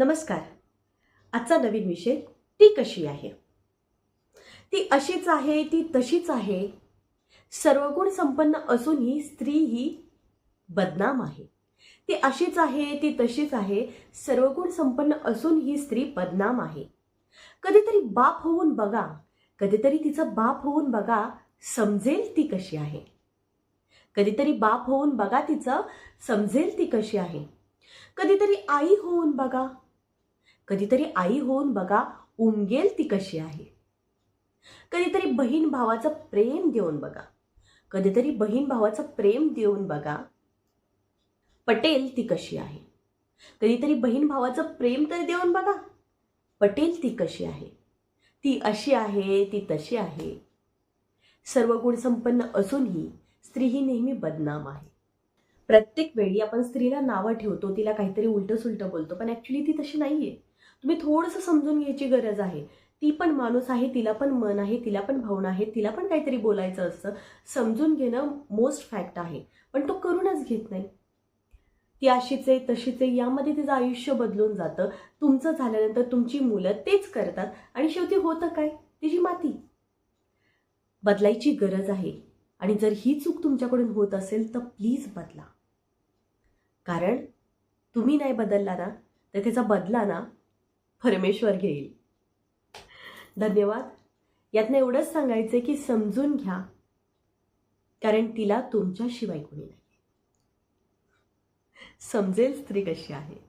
नमस्कार. आजचा नवीन विषय ती कशी आहे? ती अशीच आहे ती तशीच आहे. सर्वगुण संपन्न असूनही स्त्री ही बदनाम आहे. ती अशीच आहे ती तशीच आहे. सर्वगुण संपन्न असून ही स्त्री बदनाम आहे. कधीतरी बाप होऊन बघा. कधीतरी तिचा बाप होऊन बघा. समजेल ती कशी आहे. कधीतरी बाप होऊन बघा तिचं. समजेल ती कशी आहे. कधीतरी आई होऊन बघा. कधीतरी आई होऊन बघा उमगेल ती कशी आहे. कधीतरी बहीण भावाचं प्रेम देऊन बघा. कधीतरी बहीण भावाचं प्रेम देऊन बघा पटेल ती कशी आहे. कधीतरी बहीण भावाचं प्रेम तर देऊन बघा पटेल ती कशी आहे. ती अशी आहे ती तशी आहे. सर्व गुण संपन्न असूनही स्त्री ही नेहमी बदनाम आहे. प्रत्येक वेळी आपण स्त्रीला नावं ठेवतो तिला काहीतरी उलटं सुलटं बोलतो पण ॲक्च्युली ती तशी नाही आहे तुम्ही थोडंसं समजून घ्यायची गरज आहे. ती पण माणूस आहे तिला पण मन आहे तिला पण भावना आहे तिला पण काहीतरी बोलायचं असतं. समजून घेणं मोस्ट फॅक्ट आहे. पण तो करूनच घेत नाही. ती अशीच आहे तशीच आहे यामध्ये तिचं आयुष्य बदलून जातं. तुमचं झाल्यानंतर तुमची मुलं तेच करतात. आणि शेवटी होतं काय? तिची माती. बदलायची गरज आहे. आणि जर ही चूक तुमच्याकडून होत असेल तर प्लीज बदला. कारण तुम्ही नाही बदलला ना तर त्याचा बदला ना परमेश्वर घेईल. धन्यवाद. यातनं एवढंच सांगायचं की समजून घ्या कारण तिला तुमच्याशिवाय कोणी नाही. समजेल स्त्री कशी आहे.